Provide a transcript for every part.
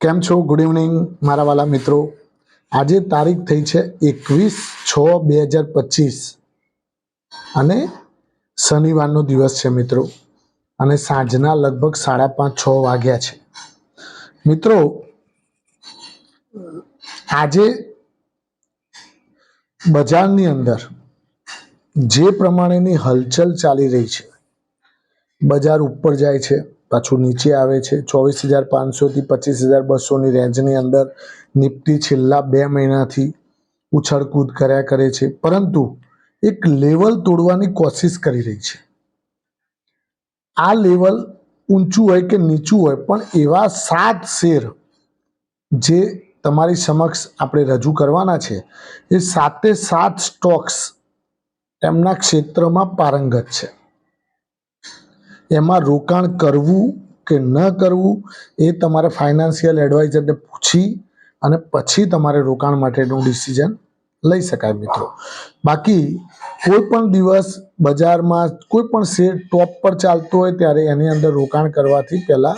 કેમ છો? Good evening મારા વાલા મિત્રો. આજે તારીખ થઈ છે એકવીસ છ બે હજાર પચીસ. અને શનિવારનો દિવસ છે મિત્રો. અને સાંજના લગભગ સાડા પાંચ છ વાગ્યા છે. મિત્રો, આજે બજારની અંદર જે પ્રમાણેની હલચલ ચાલી રહી છે, બજાર ઉપર જાય છે પાછું નીચે આવે છે. ચોવીસ હજાર પાંચસોથી પચીસ હજાર બસોની રેન્જની અંદર નિફ્ટી છેલ્લા બે મહિનાથી ઉછળકૂદ કર્યા કરે છે. પરંતુ એક લેવલ તોડવાની કોશિશ કરી રહી છે. આ લેવલ ઊંચું હોય કે નીચું હોય, પણ એવા સાત શેર જે તમારી સમક્ષ આપણે રજૂ કરવાના છે, એ સાતે સાત સ્ટોક્સ એમના ક્ષેત્રમાં પારંગત છે. એમાં રોકાણ કરવું કે ન કરવું એ તમારે ફાઇનાન્શિયલ એડવાઇઝરને પૂછી અને પછી તમારે રોકાણ માટેનું ડિસિઝન લઈ શકાય મિત્રો. બાકી કોઈ પણ દિવસ બજારમાં કોઈ પણ શેર ટોપ પર ચાલતો હોય ત્યારે એની અંદર રોકાણ કરવાથી પહેલાં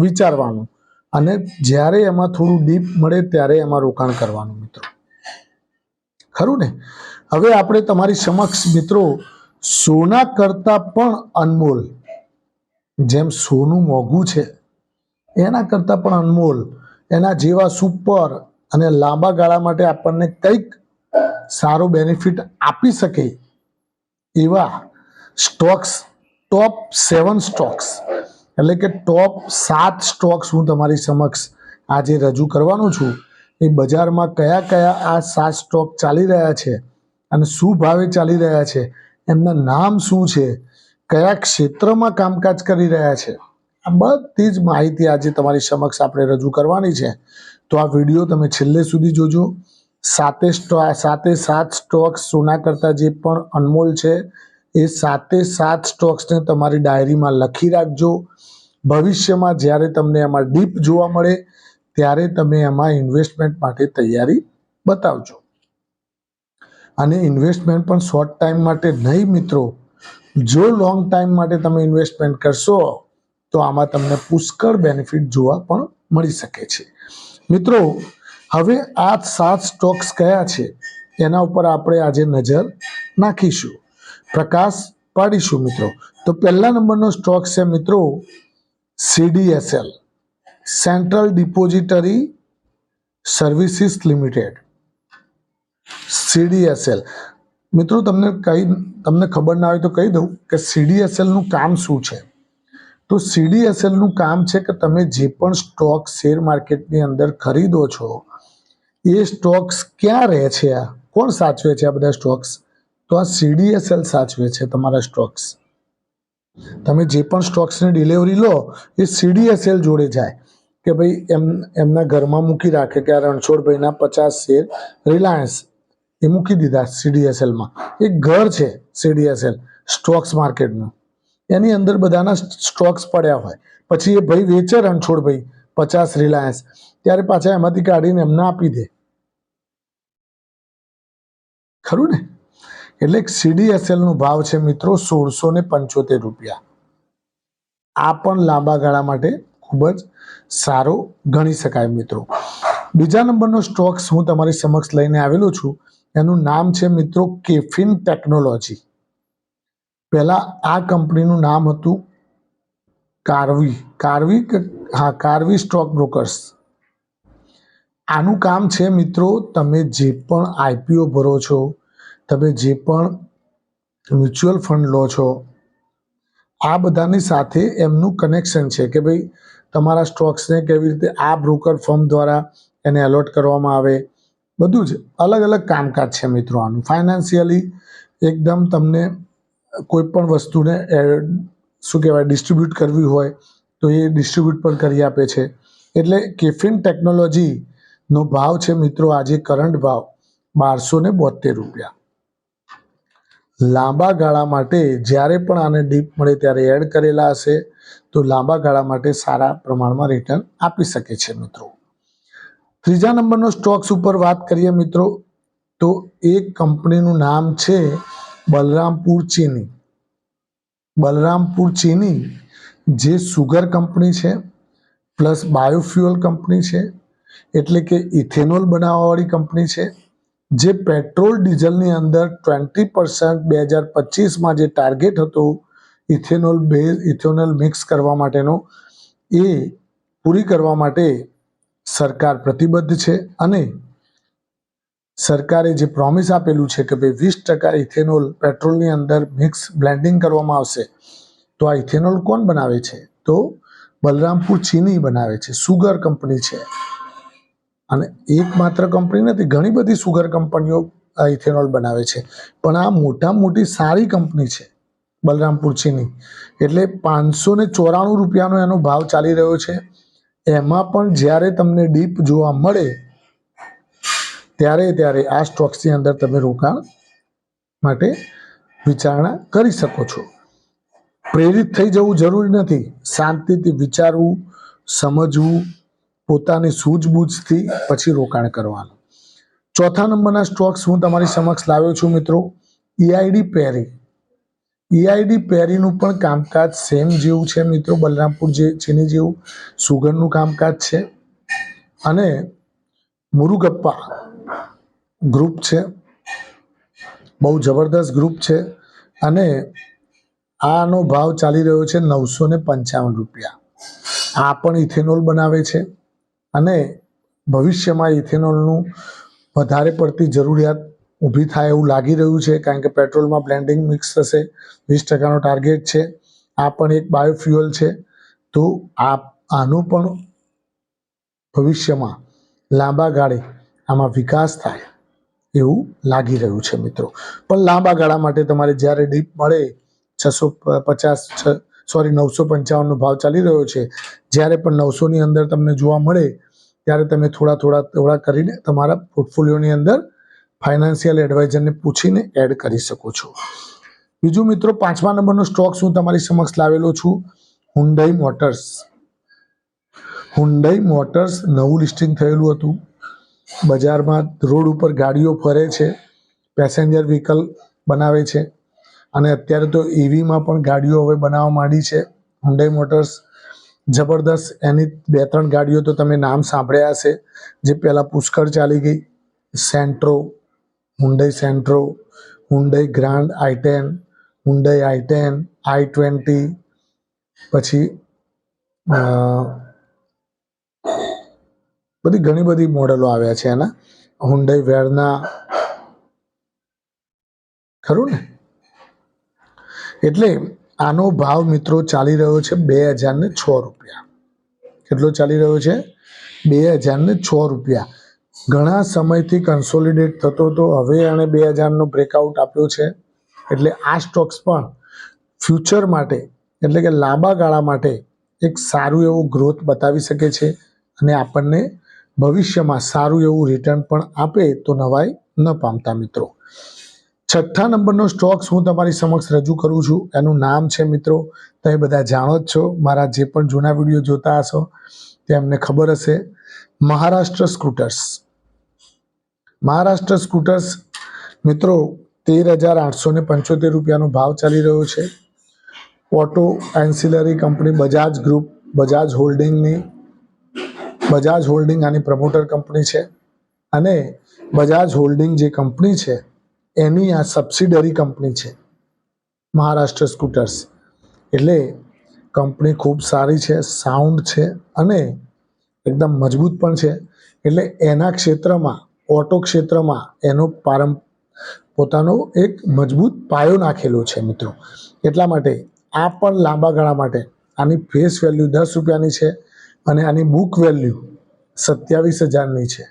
વિચારવાનું અને જ્યારે એમાં થોડું ડીપ મળે ત્યારે એમાં રોકાણ કરવાનું મિત્રો. ખરું ને? હવે આપણે તમારી સમક્ષ મિત્રો સોના કરતાં પણ અનમોલ જેમ સોનું મોંઘું છે, એના કરતાં પણ અનમોલ, એના જેવા સુપર અને લાંબા ગાળા માટે આપણને કંઈક સારો બેનિફિટ આપી શકે એવા સ્ટોક્સ ટોપ સેવન સ્ટોક્સ એટલે કે ટોપ સાત સ્ટોક્સ હું તમારી સમક્ષ આજે રજૂ કરવાનો છું. એ બજારમાં કયા કયા આ સાત સ્ટોક ચાલી રહ્યા છે અને શું ભાવે ચાલી રહ્યા છે, એમના નામ શું છે કયા ક્ષેત્રમાં કામકાજ કરી રહ્યા છે, આ બધી જ માહિતી આજે તમારી સમક્ષ આપણે રજૂ કરવાની છે. તો આ વીડિયો તમે છેલ્લે સુધી જોજો. સાતે સાતે સાત સ્ટોક્સ સોના કરતાં જે પણ અનમોલ છે, એ સાતે સાત સ્ટોક્સને તમારી ડાયરીમાં લખી રાખજો. ભવિષ્યમાં જ્યારે તમને એમાં ડીપ જોવા મળે, ત્યારે તમે એમાં ઇન્વેસ્ટમેન્ટ માટે તૈયારી બતાવજો. અને ઇન્વેસ્ટમેન્ટ પણ શોર્ટ ટાઈમ માટે નહીં, મિત્રો. જો લોંગ ટાઈમ માટે તમે ઇન્વેસ્ટમેન્ટ કરશો, તો આમાં તમને પુષ્કળ બેનિફિટ જોવા પણ મળી શકે છે. મિત્રો, હવે આ સાત સ્ટોક્સ કયા છે, એના ઉપર આપણે આજે નજર નાખીશું. પ્રકાશ પાડીશું, મિત્રો. તો પહેલા નંબરનો સ્ટોક છે, મિત્રો CDSL central depository services limited CDSL મિત્રો, તમને કઈ, તમને ખબર ના હોય તો કહી દઉં કે સીડીએસએલનું કામ શું છે? તો સીડીએસએલનું કામ છે કે તમે જે પણ સ્ટોક શેર માર્કેટની અંદર ખરીદો છો, એ સ્ટોક્સ ક્યાં રહે છે આ? કોણ સાચવે છે આ બધા સ્ટોક્સ તો આ સીડીએસએલ સાચવે છે તમારા સ્ટોક્સ તમે જે પણ સ્ટોક્સની ડિલિવરી લો, એ સીડીએસએલ જોડે જાય. કે ભાઈ, એમ, એમના ઘરમાં મૂકી રાખે કે આ રણછોડભાઈના પચાસ શેર રિલાયન્સ એ મૂકી દીધા સીડીએસએલમાં. એક ઘર છે સીડીએસએલ, સ્ટોક્સ માર્કેટનું. એની અંદર બધાના સ્ટોક્સ પડ્યા હોય. પછી એ ભાઈ વેચે રણછોડભાઈ પચાસ રિલાયન્સ. ત્યારે પાછા એમાંથી કાઢીને એમને આપી દે. ખરું ને? એટલે સીડીએસએલ નો ભાવ છે મિત્રો સોળસો ને પંચોતેર રૂપિયા. આ પણ લાંબા ગાળા માટે ખૂબ જ સારો ગણી શકાય મિત્રો. બીજા નંબરનો સ્ટોક્સ હું તમારી સમક્ષ લઈને આવેલો છું. એનું નામ છે મિત્રો કેફિન ટેકનોલોજી. પહેલા આ કંપનીનું નામ હતું કાર્વી. કાર્વી હા, કાર્વી સ્ટોક બ્રોકર્સ. આનું કામ છે મિત્રો, તમે જે પણ આઈપીઓ ભરો છો, તમે જે પણ મ્યુચ્યુઅલ ફંડ લો છો, આ બધાની સાથે એમનું કનેક્શન છે કે ભાઈ તમારા સ્ટોક્સને કેવી રીતે આ બ્રોકર ફર્મ દ્વારા એને એલોટ કરવામાં આવે બધું જ. અલગ અલગ કામકાજ છે મિત્રો આનું. ફાઇનાન્શિયલી એકદમ તમને કોઈ પણ વસ્તુને શું કહેવાય ડિસ્ટ્રીબ્યુટ કરવી હોય તો એ ડિસ્ટ્રીબ્યુટ પણ કરી આપે છે. એટલે કેફિન ટેકનોલોજીનો ભાવ છે મિત્રો આજે કરંટ ભાવ બારસો ને બોતેર રૂપિયા. લાંબા ગાળા માટે જ્યારે પણ આને ડીપ મળે ત્યારે એડ કરેલા હશે તો લાંબા ગાળા માટે સારા પ્રમાણમાં રિટર્ન આપી શકે છે મિત્રો. ત્રીજા નંબરનો સ્ટોક્સ ઉપર વાત કરીએ મિત્રો, તો એક કંપનીનું નામ છે બલરામપુર ચીની. બલરામપુર ચીની જે સુગર કંપની છે, પ્લસ બાયોફ્યુઅલ કંપની છે, એટલે કે ઇથેનોલ બનાવવાવાળી કંપની છે, જે પેટ્રોલ ડીઝલની અંદર ટ્વેન્ટી પર્સન્ટ બે હજાર પચીસમાં જે ટાર્ગેટ હતો ઇથેનોલ બેઝ ઇથેનોલ મિક્સ કરવા માટેનો, એ પૂરી કરવા માટે સરકાર પ્રતિબદ્ધ છે અને સરકારે જે પ્રોમિસ આપેલું છે કે ભાઈ વીસ ટકા ઇથેનોલ પેટ્રોલની અંદર મિક્સ બ્લેન્ડિંગ કરવામાં આવશે, તો આ ઇથેનોલ કોણ બનાવે છે? તો બલરામપુર ચીની બનાવે છે, સુગર કંપની છે. અને એકમાત્ર કંપની નથી, ઘણી બધી સુગર કંપનીઓ આ ઇથેનોલ બનાવે છે. પણ આ મોટા મોટી સારી કંપની છે, બલરામપુર ચીની. એટલે પાંચસો ને ચોરાણું રૂપિયાનો એનો ભાવ ચાલી રહ્યો છે. એમાં પણ જ્યારે તમને ડીપ જોવા મળે, ત્યારે ત્યારે આ સ્ટોક્સની અંદર તમે રોકાણ માટે વિચારણા કરી શકો છો. પ્રેરિત થઈ જવું જરૂરી નથી. શાંતિથી વિચારવું, સમજવું, પોતાની સૂઝબૂઝથી પછી રોકાણ કરવાનું. ચોથા નંબરના સ્ટોક્સ હું તમારી સમક્ષ લાવ્યો છું મિત્રો. ઈઆઈડી પેરી ઈઆઈડી પેરીનું પણ કામકાજ સેમ જેવું છે મિત્રો. બલરામપુર જે જેની જેવું સુગરનું કામકાજ છે. અને મુરુગપ્પા ગ્રુપ છે. બહુ જબરદસ્ત ગ્રુપ છે. અને આનો ભાવ ચાલી રહ્યો છે નવસો ને પંચાવન રૂપિયા. આ પણ ઇથેનોલ બનાવે છે. અને ભવિષ્યમાં ઇથેનોલનું વધારે પડતી જરૂરિયાત ઊભી થાય એવું લાગી રહ્યું છે, કારણ કે પેટ્રોલમાં બ્લેન્ડિંગ મિક્સ થશે, વીસ ટકાનો ટાર્ગેટ છે. આ પણ એક બાયોફ્યુઅલ છે. તો આ આનું પણ ભવિષ્યમાં લાંબા ગાળે આમાં વિકાસ થાય એવું લાગી રહ્યું છે મિત્રો. પણ લાંબા ગાળા માટે તમારે જ્યારે ડીપ મળે, છસો પચાસ સોરી, નવસો પંચાવનનો ભાવ ચાલી રહ્યો છે, જ્યારે પણ નવસોની અંદર તમને જોવા મળે, ત્યારે તમે થોડા થોડા થોડા કરીને તમારા પોર્ટફોલિયોની અંદર ફાઇનાન્શિયલ એડવાઇઝરને પૂછીને એડ કરી શકો છો. બીજું મિત્રો, પાંચમા નંબરનો સ્ટોક્સ હું તમારી સમક્ષ લાવેલો છું. હુન્ડાઈ મોટર્સ હુન્ડાઈ મોટર્સ નવું લિસ્ટિંગ થયેલું હતું. બજારમાં રોડ ઉપર ગાડીઓ ફરે છે પેસેન્જર વ્હીકલ બનાવે છે અને અત્યારે તો ઈવીમાં પણ ગાડીઓ હવે બનાવવા માંડી છે. હુન્ડાઈ મોટર્સ જબરદસ્ત એની બે ત્રણ ગાડીઓ તો તમે નામ સાંભળ્યા હશે. જે પહેલાં પુષ્કળ ચાલી ગઈ. Santro Hyundai Santro Hyundai Grand i ten Hyundai i ten i twenty પછી બધી ઘણી બધી મોડલો આવ્યા છે એના. હુન્ડાઈ વેરના ખરું ને? એટલે આનો ભાવ મિત્રો ચાલી રહ્યો છે બે હજાર ને છ રૂપિયા. કેટલો ચાલી રહ્યો છે? બે હજાર ને છ રૂપિયા. ઘણા સમયથી કન્સોલિડેટ થતો હતો. હવે એણે બે હજારનો બ્રેકઆઉટ આપ્યો છે. એટલે આ સ્ટોક્સ પણ ફ્યુચર માટે, એટલે કે લાંબા ગાળા માટે એક સારું એવું ગ્રોથ બતાવી શકે છે અને આપણને ભવિષ્યમાં સારું એવું રિટર્ન પણ આપે તો નવાઈ ન પામતા મિત્રો. છઠ્ઠા નંબરનો સ્ટોક્સ હું તમારી સમક્ષ રજૂ કરું છું. એનું નામ છે મિત્રો, તમે બધા જાણો જ છો. મારા જે પણ જૂના વીડિયો જોતા હશો, તે અમને ખબર હશે. મહારાષ્ટ્ર સ્કૂટર્સ મહારાષ્ટ્ર સ્કૂટર્સ મિત્રો તેર હજાર આઠસો ને પંચોતેર રૂપિયાનો ભાવ ચાલી રહ્યો છે. Auto ancillary company Bajaj group, Bajaj હોલ્ડિંગની, Bajaj holding આની પ્રમોટર કંપની છે. અને બજાજ હોલ્ડિંગ જે કંપની છે, એની આ સબસિડરી કંપની છે મહારાષ્ટ્ર સ્કૂટર્સ. એટલે કંપની ખૂબ સારી છે, સાઉન્ડ છે અને એકદમ મજબૂત પણ છે. એટલે એના ક્ષેત્રમાં ઓટો ક્ષેત્રમાં એનો પારં, પોતાનો એક મજબૂત પાયો નાખેલો છે મિત્રો. એટલા માટે આ પણ લાંબા ગાળા માટે આની ફેસ વેલ્યુ દસ રૂપિયાની છે અને આની બુક વેલ્યુ સત્યાવીસ હજારની છે.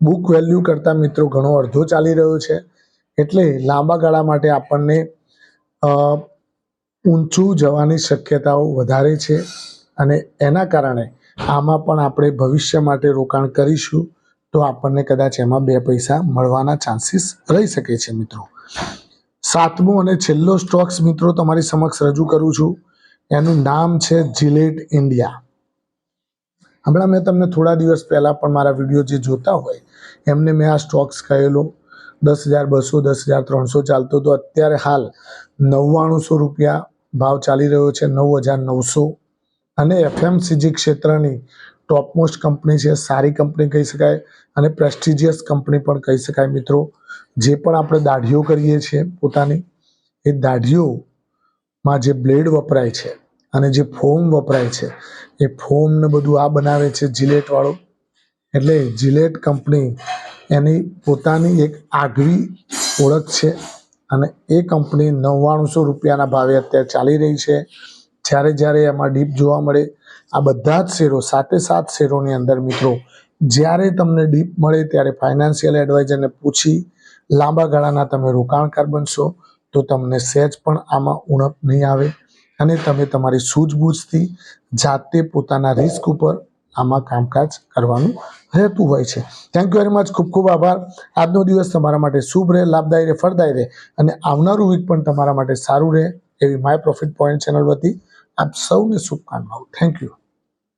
બુક વેલ્યુ કરતાં મિત્રો ઘણો અડધો ચાલી રહ્યો છે. એટલે લાંબા ગાળા માટે આપણને ઊંચું જવાની શક્યતાઓ વધારે છે અને એના કારણે આમાં પણ આપણે ભવિષ્ય માટે રોકાણ કરીશું. તો આપણને કદાચ એમાં બે પૈસા મળવાના ચાન્સીસ રહી શકે છે મિત્રો. સાતમો અને છેલ્લો સ્ટોક્સ મિત્રો તમારી સમક્ષ રજૂ કરું છું. એનું નામ છે જીલેટ ઇન્ડિયા હમણાં મેં તમને થોડા દિવસ પહેલાં પણ મારા વીડિયો જે જોતા હોય, એમને મેં આ સ્ટોક્સ કહેલો. દસ હજાર બસો, દસ હજાર ત્રણસો ચાલતો હતો. અત્યારે હાલ નવ્વાણુંસો રૂપિયા ભાવ ચાલી રહ્યો છે નવ હજાર નવસો અને એફએમસીજી ક્ષેત્રની ટોપમોસ્ટ કંપની છે, સારી કંપની કહી શકાય અને પ્રેસ્ટિજિયસ કંપની પણ કહી શકાય મિત્રો. જે પણ આપણે દાઢીઓ કરીએ છીએ પોતાની, એ દાઢીઓમાં જે બ્લેડ વપરાય છે અને જે ફોમ વપરાય છે, એ ફોમને બધું આ બનાવે છે જીલેટવાળો એટલે જીલેટ કંપની એની પોતાની એક આગવી ઓળખ છે અને એ કંપની નવ્વાણુંસો રૂપિયાના ભાવે અત્યારે ચાલી રહી છે. જ્યારે જ્યારે એમાં ડીપ જોવા મળે આ બધા જ શેરો સાતે સાત શેરોની અંદર મિત્રો, જ્યારે તમને ડીપ મળે ત્યારે ફાઇનાન્શિયલ એડવાઇઝરને પૂછી લાંબા ગાળાના તમે રોકાણકાર બનશો, તો તમને સહેજ પણ આમાં ઉણપ નહીં આવે અને તમે તમારી સૂઝબૂછથી જાતે પોતાના રિસ્ક ઉપર આમાં કામકાજ કરવાનું રહેતું હોય છે. થેન્ક યુ વેરી મચ ખૂબ ખૂબ આભાર. આજનો દિવસ તમારા માટે શુભ રહે, લાભદાયી રહે, ફળદાયી રહે અને આવનારું વીક પણ તમારા માટે સારું રહે એવી માય પ્રોફિટ પોઈન્ટ ચેનલ વતી આપ સૌને શુભકામનાઓ. Thank you